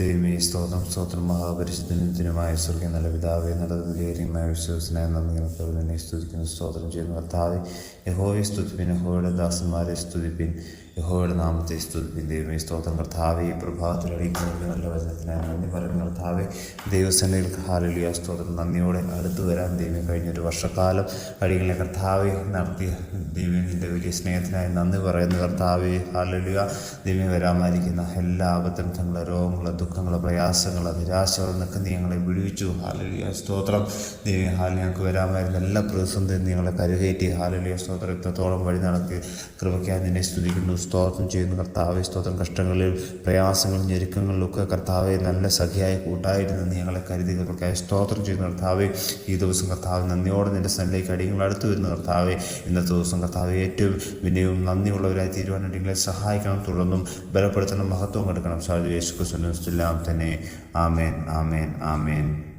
ദൈവമേ സ്തോത്രം സ്തോത്രം. മഹാപരിശുദ്ധനുമായ സ്വർഗീയ നല്ല പിതാവെ നടന്നുകയറിയുമായ വിശ്വസനായ നന്ദികൾക്ക് തന്നെ സ്തുതിക്കുന്നു സ്തോത്രം ചെയ്യുന്നു. കർത്താവെ യഹോയെ സ്തുതിപ്പിൻ യഹോയുടെ ദാസന്മാരെ സ്തുതിപ്പിൻ യഹോയുടെ നാമത്തെ സ്തുതിപ്പിൻ. ദൈവമേ സ്തോത്രം. കർത്താവെ ഈ പ്രഭാതത്തിൽ അടിക്കുന്ന നല്ല വചനത്തിനായി നന്ദി പറയുന്നു. കർത്താവെ ദൈവസേനയിൽ ഹാലലിയ സ്തോത്രം. നന്ദിയോടെ അടുത്തു വരാൻ ദൈവം കഴിഞ്ഞൊരു വർഷക്കാലം അടികളെ കർത്താവെ നടത്തിയ ദൈവത്തിന്റെ വലിയ സ്നേഹത്തിനായി നന്ദി പറയുന്ന. കർത്താവെ ഹാലലിയ ദൈവം വരാമായിരിക്കുന്ന എല്ലാ ആപത്തനങ്ങളെ രോഗങ്ങളെ ദുഃഖങ്ങളെ പ്രയാസങ്ങൾ നിരാശകൾ നിൽക്കുന്ന ഞങ്ങളെ വിളിച്ചു. ഹാലലിയ സ്തോത്രം. ദൈവം ഹാലി ഞങ്ങൾക്ക് വരാമായിരുന്ന. എല്ലാ പ്രതിസന്ധിയും ഞങ്ങളെ കരുകയറ്റി. ഹാലലിയ സ്തോത്രം. ഇത്രത്തോളം വഴി നടത്തി. കൃപയ്ക്കാൻ നിന്നെ സ്തുതിക്കുന്നു. സ്തോത്രം ചെയ്യുന്നു കർത്താവെ. സ്തോത്രം. കഷ്ടങ്ങളിൽ പ്രയാസങ്ങളും ഞെരുക്കങ്ങളിലൊക്കെ കർത്താവെ നല്ല സഖിയായി കൂട്ടായിരുന്നു ഞങ്ങളെ കരുതി. കൃപയ്ക്കായി സ്തോത്രം ചെയ്യുന്ന കർത്താവെ. ഈ ദിവസം കർത്താവ് നന്ദിയോടെ നിന്റെ സന്നിലേക്ക് അടിയങ്ങൾ അടുത്തു വരുന്ന കർത്താവെ. ഇന്നത്തെ ദിവസം കർത്താവ് ഏറ്റവും വിനയവും നന്ദിയുള്ളവരായി തീരുവാനായിട്ട് നിങ്ങളെ സഹായിക്കണം തുടർന്നും ബലപ്പെടുത്തണം മഹത്വം കൊടുക്കണം സാധു യേശു ക്രിസ്തുവിനെല്ലാം തന്നെ. ആമേൻ ആമേൻ ആമേൻ.